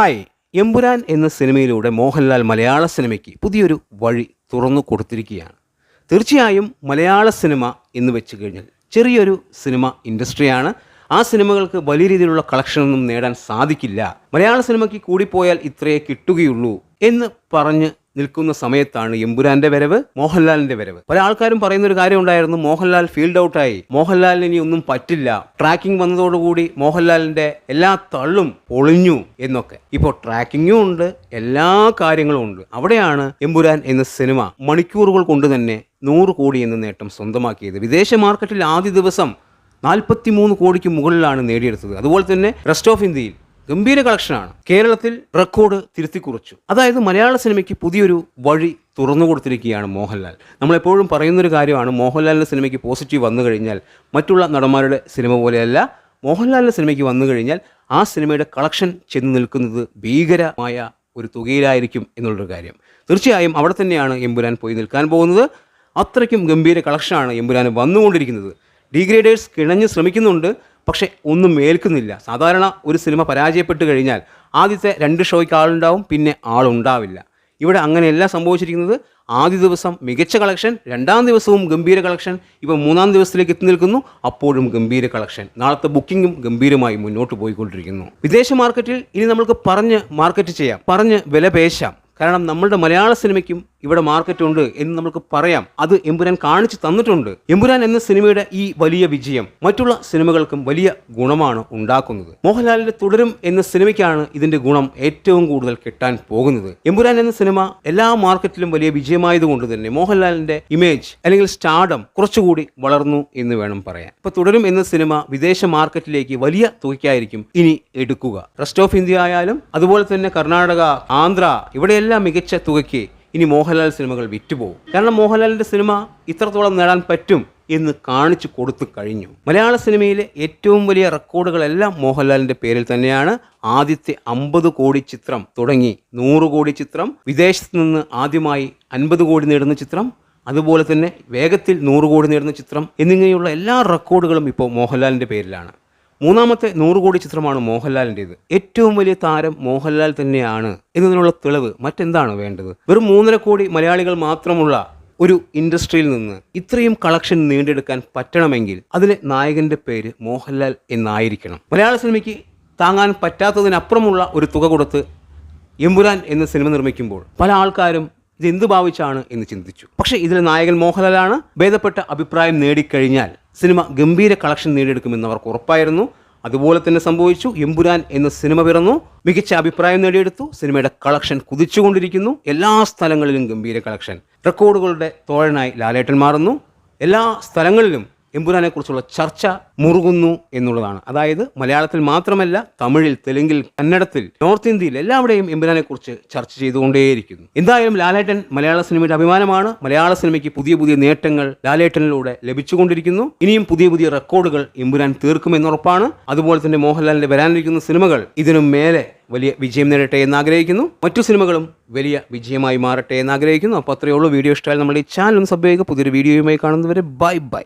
Hi Empuraan എന്ന സിനിമയിലൂടെ മോഹൻലാൽ മലയാള സിനിമയ്ക്ക് പുതിയൊരു വഴി തുറന്നു കൊടുത്തിരിക്കുകയാണ്. തീർച്ചയായും മലയാള സിനിമ എന്ന് വെച്ച് കഴിഞ്ഞാൽ ചെറിയൊരു സിനിമ ഇൻഡസ്ട്രിയാണ്. ആ സിനിമകൾക്ക് വലിയ രീതിയിലുള്ള കളക്ഷനൊന്നും നേടാൻ സാധിക്കില്ല. മലയാള സിനിമയ്ക്ക് കൂടിപ്പോയാൽ ഇത്രയേ കിട്ടുകയുള്ളൂ എന്ന് പറഞ്ഞ് നിൽക്കുന്ന സമയത്താണ് എംപുരാന്റെ വരവ് മോഹൻലാലിന്റെ വരവ്. പല ആൾക്കാരും പറയുന്ന ഒരു കാര്യം ഉണ്ടായിരുന്നു മോഹൻലാൽ ഫീൽഡ് ഔട്ടായി. മോഹൻലാലിന് ഇനി ഒന്നും പറ്റില്ല. ട്രാക്കിംഗ് വന്നതോടുകൂടി മോഹൻലാലിന്റെ എല്ലാ തള്ളും പൊളിഞ്ഞു എന്നൊക്കെ. ഇപ്പോൾ ട്രാക്കിങ്ങും ഉണ്ട് എല്ലാ കാര്യങ്ങളും ഉണ്ട്. അവിടെയാണ് എംപുരാൻ എന്ന സിനിമ മണിക്കൂറുകൾ കൊണ്ട് തന്നെ നൂറ് കോടി എന്ന നേട്ടം സ്വന്തമാക്കിയത്. വിദേശ മാർക്കറ്റിൽ ആദ്യ ദിവസം നാൽപ്പത്തി മൂന്ന് കോടിക്ക് മുകളിലാണ് നേടിയെടുത്തത്. അതുപോലെ തന്നെ റെസ്റ്റ് ഓഫ് ഇന്ത്യയിൽ ഗംഭീര കളക്ഷനാണ് കേരളത്തിൽ റെക്കോർഡ് തിരുത്തി കുറിച്ചു അതായത് മലയാള സിനിമയ്ക്ക് പുതിയൊരു വഴി തുറന്നു കൊടുത്തിരിക്കുകയാണ് മോഹൻലാൽ. നമ്മളെപ്പോഴും പറയുന്നൊരു കാര്യമാണ് മോഹൻലാലിന്റെ സിനിമയ്ക്ക് പോസിറ്റീവ് വന്നു കഴിഞ്ഞാൽ മറ്റുള്ള നടന്മാരുടെ സിനിമ പോലെയല്ല. മോഹൻലാലിന്റെ സിനിമയ്ക്ക് വന്നു കഴിഞ്ഞാൽ ആ സിനിമയുടെ കളക്ഷൻ ചെന്ന് നിൽക്കുന്നത് ഭീകരമായ ഒരു തുകയിലായിരിക്കും എന്നുള്ളൊരു കാര്യം. തീർച്ചയായും അവിടെ തന്നെയാണ് എമ്പുരാൻ പോയി നിൽക്കാൻ പോകുന്നത്. അത്രയ്ക്കും ഗംഭീര കളക്ഷനാണ് എമ്പുരാൻ വന്നുകൊണ്ടിരിക്കുന്നത്. ഡീഗ്രേഡേഴ്സ് കിണഞ്ഞ് ശ്രമിക്കുന്നുണ്ട്. പക്ഷേ ഒന്നും മേൽക്കുന്നില്ല സാധാരണ ഒരു സിനിമ പരാജയപ്പെട്ട് കഴിഞ്ഞാൽ ആദ്യത്തെ രണ്ട് ഷോയ്ക്ക് ആളുണ്ടാവും പിന്നെ ആളുണ്ടാവില്ല. ഇവിടെ അങ്ങനെയല്ല സംഭവിച്ചിരിക്കുന്നത്. ആദ്യ ദിവസം മികച്ച കളക്ഷൻ രണ്ടാം ദിവസവും ഗംഭീര കളക്ഷൻ ഇപ്പോൾ മൂന്നാം ദിവസത്തിലേക്ക് എത്തി നിൽക്കുന്നു. അപ്പോഴും ഗംഭീര കളക്ഷൻ. നാളത്തെ ബുക്കിങ്ങും ഗംഭീരമായി മുന്നോട്ട് പോയിക്കൊണ്ടിരിക്കുന്നു. വിദേശ മാർക്കറ്റിൽ ഇനി നമ്മൾക്ക് പറഞ്ഞ് മാർക്കറ്റ് ചെയ്യാം പറഞ്ഞ് വില പേശാം. കാരണം നമ്മളുടെ മലയാള സിനിമയ്ക്കും ഇവിടെ മാർക്കറ്റ് ഉണ്ട് എന്ന് നമുക്ക് പറയാം. അത് എമ്പുരാൻ കാണിച്ചു തന്നിട്ടുണ്ട്. എമ്പുരാൻ എന്ന സിനിമയുടെ ഈ വലിയ വിജയം മറ്റുള്ള സിനിമകൾക്കും വലിയ ഗുണമാണ് ഉണ്ടാക്കുന്നത്. മോഹൻലാലിന്റെ തുടരും എന്ന സിനിമയ്ക്കാണ് ഇതിന്റെ ഗുണം ഏറ്റവും കൂടുതൽ കിട്ടാൻ പോകുന്നത്. എമ്പുരാൻ എന്ന സിനിമ എല്ലാ മാർക്കറ്റിലും വലിയ വിജയമായതുകൊണ്ട് തന്നെ മോഹൻലാലിന്റെ ഇമേജ് അല്ലെങ്കിൽ സ്റ്റാർഡം കുറച്ചുകൂടി വളർന്നു എന്ന് വേണം പറയാൻ. ഇപ്പൊ തുടരും എന്ന സിനിമ വിദേശ മാർക്കറ്റിലേക്ക് വലിയ തുകയ്ക്കായിരിക്കും ഇനി എടുക്കുക. റെസ്റ്റ് ഓഫ് ഇന്ത്യ ആയാലും അതുപോലെ തന്നെ കർണാടക ആന്ധ്ര ഇവിടെയെല്ലാം മികച്ച തുകയ്ക്ക് ഇനി മോഹൻലാൽ സിനിമകൾ വിറ്റുപോകും. കാരണം മോഹൻലാലിന്റെ സിനിമ ഇത്രത്തോളം നേടാൻ പറ്റും എന്ന് കാണിച്ചു കൊടുത്തു കഴിഞ്ഞു. മലയാള സിനിമയിലെ ഏറ്റവും വലിയ റെക്കോർഡുകളെല്ലാം മോഹൻലാലിന്റെ പേരിൽ തന്നെയാണ്. ആദ്യത്തെ അമ്പത് കോടി ചിത്രം തുടങ്ങി നൂറ് കോടി ചിത്രം വിദേശത്ത് നിന്ന് ആദ്യമായി അൻപത് കോടി നേടുന്ന ചിത്രം അതുപോലെ തന്നെ വേഗത്തിൽ നൂറ് കോടി നേടുന്ന ചിത്രം എന്നിങ്ങനെയുള്ള എല്ലാ റെക്കോർഡുകളും ഇപ്പോൾ മോഹൻലാലിന്റെ പേരിലാണ്. മൂന്നാമത്തെ നൂറ് കോടി ചിത്രമാണ് മോഹൻലാലിന്റെത്. ഏറ്റവും വലിയ താരം മോഹൻലാൽ തന്നെയാണ് എന്നതിനുള്ള തെളിവ് മറ്റെന്താണ് വേണ്ടത്? വെറും മൂന്നര കോടി മലയാളികൾ മാത്രമുള്ള ഒരു ഇൻഡസ്ട്രിയിൽ നിന്ന് ഇത്രയും കളക്ഷൻ നീണ്ടെടുക്കാൻ പറ്റണമെങ്കിൽ അതിലെ നായകന്റെ പേര് മോഹൻലാൽ എന്നായിരിക്കണം. മലയാള സിനിമയ്ക്ക് താങ്ങാൻ പറ്റാത്തതിനപ്പുറമുള്ള ഒരു തുക കൊടുത്ത് എമ്പുരാൻ എന്ന സിനിമ നിർമ്മിക്കുമ്പോൾ പല ആൾക്കാരും ഇത് എന്ത് ഭാവിച്ചാണ് എന്ന് ചിന്തിച്ചു. പക്ഷേ ഇതിലെ നായകൻ മോഹൻലാലാണ് ഭേദപ്പെട്ട അഭിപ്രായം നേടിക്കഴിഞ്ഞാൽ സിനിമ ഗംഭീര കളക്ഷൻ നേടിയെടുക്കുമെന്ന് അവർക്ക് ഉറപ്പായിരുന്നു. അതുപോലെ തന്നെ സംഭവിച്ചു എമ്പുരാൻ എന്ന സിനിമ പിറന്നു. മികച്ച അഭിപ്രായം നേടിയെടുത്തു. സിനിമയുടെ കളക്ഷൻ കുതിച്ചുകൊണ്ടിരിക്കുന്നു. എല്ലാ സ്ഥലങ്ങളിലും ഗംഭീര കളക്ഷൻ. റെക്കോർഡുകളുടെ തോഴനായി ലാലേട്ടൻ മാറുന്നു. എല്ലാ സ്ഥലങ്ങളിലും എമ്പുരാനെക്കുറിച്ചുള്ള ചർച്ച മുറുകുന്നു എന്നുള്ളതാണ്. അതായത് മലയാളത്തിൽ മാത്രമല്ല തമിഴിൽ തെലുങ്കിൽ കന്നഡത്തിൽ നോർത്ത് ഇന്ത്യയിൽ എല്ലാവിടെയും എമ്പുരാനെക്കുറിച്ച് ചർച്ച ചെയ്തുകൊണ്ടേയിരിക്കുന്നു. എന്തായാലും ലാലേട്ടൻ മലയാള സിനിമയുടെ അഭിമാനമാണ്. മലയാള സിനിമയ്ക്ക് പുതിയ പുതിയ നേട്ടങ്ങൾ ലാലേട്ടനിലൂടെ ലഭിച്ചുകൊണ്ടിരിക്കുന്നു. ഇനിയും പുതിയ പുതിയ റെക്കോർഡുകൾ എമ്പുരാൻ തീർക്കുമെന്നുറപ്പാണ്. അതുപോലെ തന്നെ മോഹൻലാലിന്റെ വരാനിരിക്കുന്ന സിനിമകൾ ഇതിനും മേലെ വലിയ വിജയം നേടട്ടെ എന്ന് ആഗ്രഹിക്കുന്നു മറ്റു സിനിമകളും വലിയ വിജയമായി മാറട്ടെ എന്ന് ആഗ്രഹിക്കുന്നു അപ്പോൾ അത്രയേ ഉള്ളൂ. വീഡിയോ ഇഷ്ടമായാലും നമ്മുടെ ഈ ചാനൽ ഒന്ന് സബ് ചെയ്യുക. പുതിയൊരു വീഡിയോയുമായി കാണുന്നവരെ ബൈ ബൈ.